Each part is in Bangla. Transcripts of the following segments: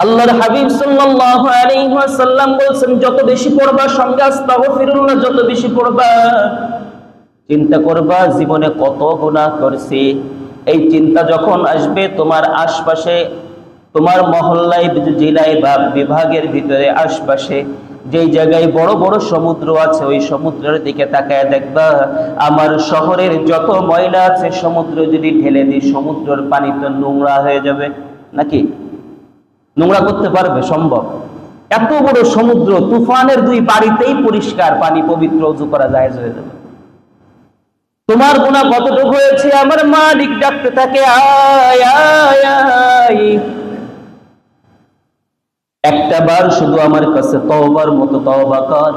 আল্লাহর হাবিব সাল্লাল্লাহু আলাইহি ওয়াসাল্লাম বলেন যত বেশি পড়বা সঙ্গে আস্তাগফিরুল্লাহ, যত বেশি পড়বা। চিন্তা করবা, জীবনে কত গুনাহ করছি। এই চিন্তা যখন আসবে, তোমার আশপাশে, তোমার মহল্লায়, জেলায় বা বিভাগের ভিতরে আশপাশে, যেই জায়গায় বড় বড় সমুদ্র আছে, ওই সমুদ্রের দিকে তাকায় দেখবা, আমার শহরের যত ময়লা আছে, সমুদ্র যদি ঢেলে দিই, সমুদ্রের পানি তো নোংরা হয়ে যাবে, নাকি? নোংরা করতে পারবে, সম্ভব। এত বড় সমুদ্র, তুফানের দুই বাড়িতেই পরিষ্কার পানি পবিত্র উজু করা যায় হয়ে যাবে। তোমার গুণা কতটুকু হয়েছে? আমার মালিক ডাকতে থাকে একটা বার শুধু আমার কাছে তওবার মতো তওবা কর।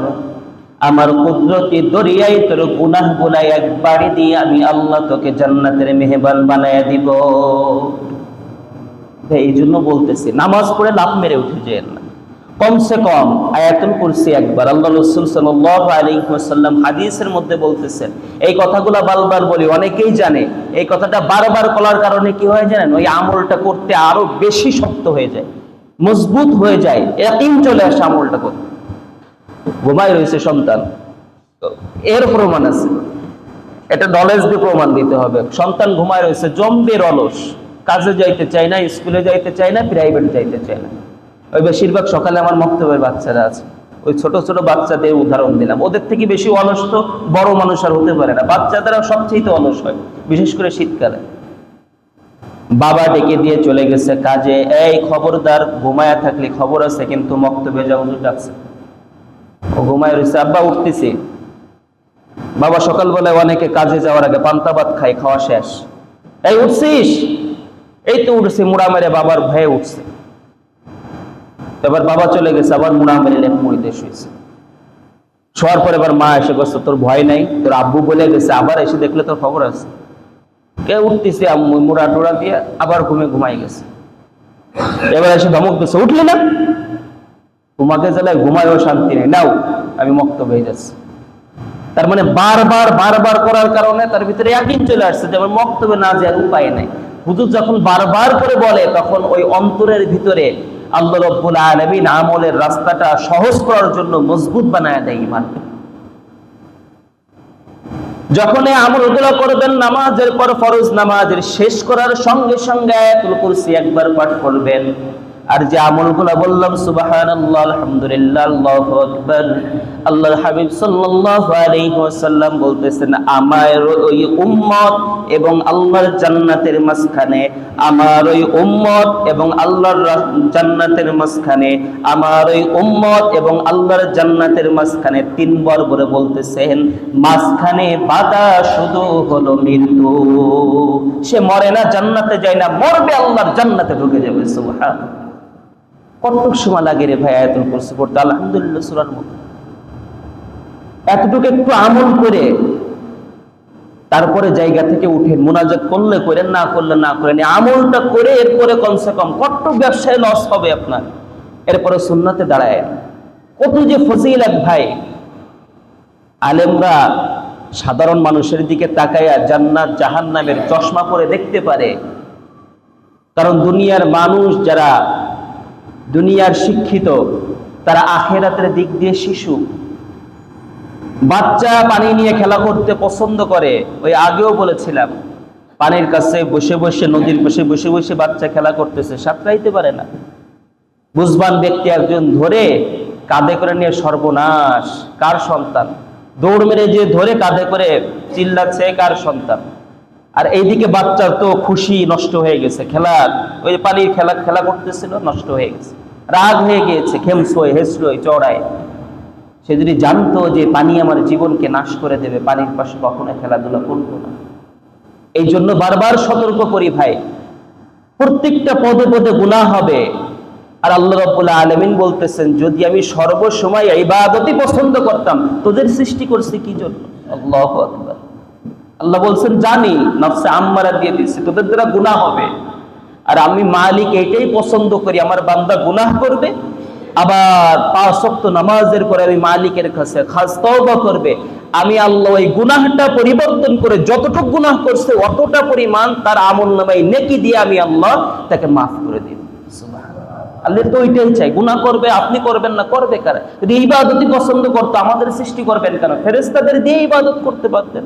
আমার কুদরতি দরিয়ায় তোর গুনাহ গুলাই একবারই দিয়ে আমি আল্লাহ তোকে জান্নাতের মেহমান বানায় দিব। এই জন্য বলতেছি, নামাজ পড়ে লাভ মেরে উঠে কমসে কম আয়াতুল কুরসি একবার। আল্লাহ রসুল ওয়াসাল্লাম হাদিসের মধ্যে বলতেছেন, এই কথাগুলো বারবার বলি, অনেকেই জানে, এই কথাটা বারবার বলার কারণে কি হয় জানেন? ওই আমলটা করতে আরও বেশি শক্ত হয়ে যায়, মজবুত হয়ে যায় একিন চলে আসে আমলটা করতে। ঘুমায় রয়েছে সন্তান এর প্রমাণ আছে। এটা নলেজ দিয়ে প্রমাণ দিতে হবে। সন্তান ঘুমায় রয়েছে, জম্বের অলস। কাজে যাইতে চায় না, স্কুলে যাইতে চায় না প্রাইভেট যাইতে চায় না। ওই বেশিরভাগ সকালে আমার মক্তবের বাচ্চারা আছে। ওই ছোট ছোট বাচ্চাদের উদাহরণ দিলাম। ওদের থেকে বেশি অলস তো বড় মানুষ আর হতে পারে না। বাচ্চাদেরা সবচেয়ে অলস হয়, বিশেষ করে শীতকালে। বাবা ডেকে দিয়ে চলে গেছে কাজে, এই খবরদার, ঘুমায়া থাকলে খবর আছে, কিন্তু মক্তবে যাও ডাকছে। ও ঘুমায় রয়েছে আব্বা, উঠতেছে। বাবা সকালবেলায় অনেকে কাজে যাওয়ার আগে পান্তা ভাত খায়, খাওয়া শেষ। এই, উঠছিস? এই তো উঠছে, মুড়া মেরে বাবার ভয়ে উঠছে। এবার বাবা চলে গেছে, আবার মুড়া মেরে লেপ মুড়িতে শুয়েছে। শোয়ার পর এবার মা এসে বসছে তোর ভয় নাই, তোর আব্বু বলে গেছে, আবার এসে দেখলে তোর খবর আছে। কে উঠতেছে মুড়া টুড়া দিয়ে আবার ঘুমে ঘুমাই গেছে। এবার এসে ধমক দিচ্ছে উঠলি না? তোমাকে জ্বালায় ঘুমায়ও শান্তি নেই। নাও, আমি মক্ত হয়ে যাচ্ছি। তার মানে বারবার বারবার করার কারণে তার ভিতরে একদিন চলে আসছে যে আমার মক্তবে না যে উপায় নাই। হুজুর যখন বারবার করে বলে, তখন ওই অন্তরের ভিতরে আল্লাহ রব্বুল আলমিন আমলের রাস্তাটা সহজ করার জন্য মজবুত বানায় দেয় ইমান যখন এই আমলগুলো করবেন, নামাজের পর ফরজ নামাজের শেষ করার সঙ্গে সঙ্গে আয়াতুল কুরসি একবার পাঠ করবেন। আর যে আমলগুলো বললাম, সুবহানাল্লাহ, আলহামদুলিল্লাহ, আল্লাহু আকবার। হাবিব সাল্লাল্লাহু আলাইহি ওয়াসাল্লাম বলতেছেন, আমার ওই উম্মত এবং আল্লাহর জান্নাতের মাঝখানে, আমার ওই উম্মত এবং আল্লাহর জান্নাতের মাঝখানে, আমার ওই উম্মত এবং আল্লাহর জান্নাতের মাঝখানে তিনবার করে বলতেছেন, মাঝখানে বাধা শুধু হলো মৃত্যু। সে মরে না, জান্নাতে যায় না, মরবে আল্লাহর জান্নাতে ঢুকে যাবে সুবহান কতটুক সময় লাগে রে ভাই আয়াতুল কুরসি পড়তে? আলহামদুলিল্লাহ, সূরার মতো এতটুকু একটু আমল করে তারপরে জায়গা থেকে উঠেন মোনাজাত করলে করেন, না করলে না করেন আমলটা করে এরপরে কমসে কম কত ব্যবসায় লস হবে আপনার। এরপরে সুন্নাতে দাঁড়ায়। কত যে ফজিলত ভাই। আলেমরা সাধারণ মানুষের দিকে তাকাইয়া জান্নাত, জাহান্নামের চশমা পরে দেখতে পারে। কারণ দুনিয়ার মানুষ যারা দুনিয়ার শিক্ষিত, তারা আখেরাতের দিক দিয়ে শিশু। বাচ্চা পানি নিয়ে খেলা করতে পছন্দ করে, ওই আগেও বলেছিলাম, পানির কাছে বসে বসে, নদীর পাশে বসে বসে বাচ্চা খেলা করতেছে, সাঁতরাইতে পারে না। বুঝবান ব্যক্তি একজন ধরে কাঁধে করে নিয়ে সর্বনাশ, কার সন্তান? দৌড় মেরে যে ধরে কাঁধে করে, চিল্লাচ্ছে কার সন্তান? আর এইদিকে বাচ্চার তো খুশি, নষ্ট হয়ে গেছে খেলার ওই যে পানির খেলা খেলা করতেছিল, নষ্ট হয়ে গেছে। রাগ হয়ে গিয়েছে খেমসই হেসরই চড়ায়। সে যদি জানতো যে পানি আমার জীবনকে নাশ করে দেবে, পানির পাশে কখনো খেলাধুলা করতো না। এই জন্য বারবার সতর্ক করি ভাই। প্রত্যেকটা পদে পদে গুনাহ হবে। আর আল্লাহ রাব্বুল আলামিন বলতেছেন, যদি আমি সর্বসময় ইবাদতই পছন্দ করতাম, তোদের সৃষ্টি করছি কি জন্য? আল্লাহু আকবার। আল্লাহ বলছেন, জানি, নফসে আম্মারা দিয়ে দিচ্ছি তোদের দ্বারা গুনাহ হবে। আর আমি মালিক এটাই পছন্দ করি, আমার বান্দা গুনাহ করবে, আবার পাঁচ ওয়াক্ত নামাজের পরে আমি মালিকের কাছে খাস তওবা করবে। আমি আল্লাহ ওই গুনাহটা পরিবর্তন করে যতটুকু গুনাহ করছে, অতটা পরিমাণ তার আমল নামাই নেকি দিয়ে আমি আল্লাহ তাকে মাফ করে দিব আল্লাহ তো ওইটাই চাই গুনাহ করবে, আপনি করবেন না, করবে কারা? যদি ইবাদতই পছন্দ করতো, আমাদের সৃষ্টি করবেন কেন? ফেরেস্তাদের দিয়ে ইবাদত করতে পারতেন।